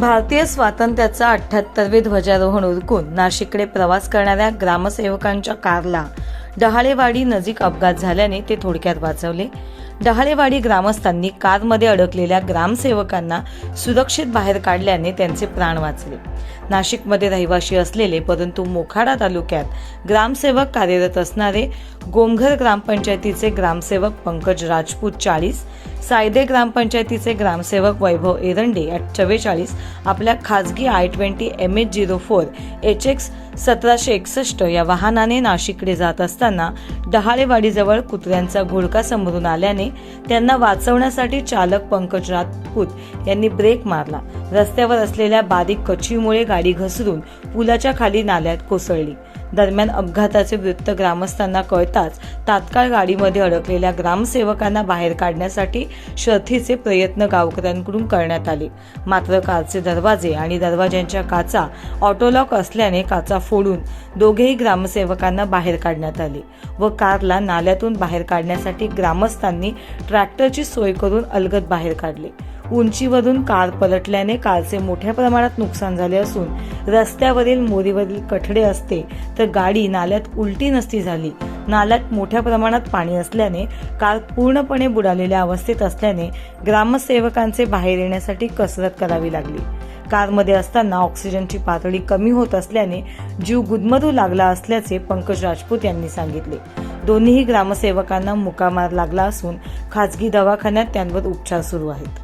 भारतीय स्वातंत्र्याचा अठ्ठ्याहत्तरवे ध्वजारोहण उरकून नाशिककडे प्रवास करणाऱ्या ग्रामसेवकांच्या कारला डहाळेवाडी नजीक अपघात झाल्याने ते थोडक्यात वाचवले. डहाळेवाडी ग्रामस्थांनी कारमध्ये अडकलेल्या ग्रामसेवकांना सुरक्षित बाहेर काढल्याने त्यांचे प्राण वाचले. नाशिकमध्ये रहिवाशी असलेले परंतु मोखाडा तालुक्यात ग्रामसेवक कार्यरत असणारे गोमघर ग्रामपंचायतीचे ग्रामसेवक पंकज राजपूत चाळीस सायदे ग्रामपंचायतीचे ग्रामसेवक वैभव एरंडे चव्वेचाळीस आपल्या खाजगी I twenty M H zero four H X सतराशे एकसष्ट या वाहनाने नाशिककडे जात असताना डहाळेवाडीजवळ कुत्र्यांचा घोळका समोरून आल्याने त्यांना वाचवण्यासाठी चालक पंकज राजपूत यांनी ब्रेक मारला. रस्त्यावर असलेल्या बारीक कचीमुळे गाडी घसरून पुलाच्या खाली नाल्यात कोसळली. दरम्यान अपघाताचे वृत्त ग्रामस्थांना कळताच तात्काळ गाडीमध्ये अडकलेल्या ग्रामसेवकांना बाहेर काढण्यासाठी शर्थीचे प्रयत्न गावकऱ्यांकडून करण्यात आले. मात्र कारचे दरवाजे आणि दरवाज्यांच्या काचा ऑटोलॉक असल्याने काचा फोडून दोघेही ग्रामसेवकांना बाहेर काढण्यात आले व कारला नाल्यातून बाहेर काढण्यासाठी ग्रामस्थांनी ट्रॅक्टरची सोय करून अलगद बाहेर काढले. उंचीवरून कार पलटल्याने कारचे मोठ्या प्रमाणात नुकसान झाले असून रस्त्यावरील मोरीवरील कठडे असते तर गाडी नाल्यात उलटी नसती झाली. नाल्यात मोठ्या प्रमाणात पाणी असल्याने कार पूर्णपणे बुडालेल्या अवस्थेत असल्याने ग्रामसेवकांचे बाहेर येण्यासाठी कसरत करावी लागली. कारमध्ये असताना ऑक्सिजनची पातळी कमी होत असल्याने जीव गुदमरू लागला असल्याचे पंकज राजपूत यांनी सांगितले. दोन्हीही ग्रामसेवकांना मुकामार लागला असून खाजगी दवाखान्यात त्यांवर उपचार सुरू आहेत.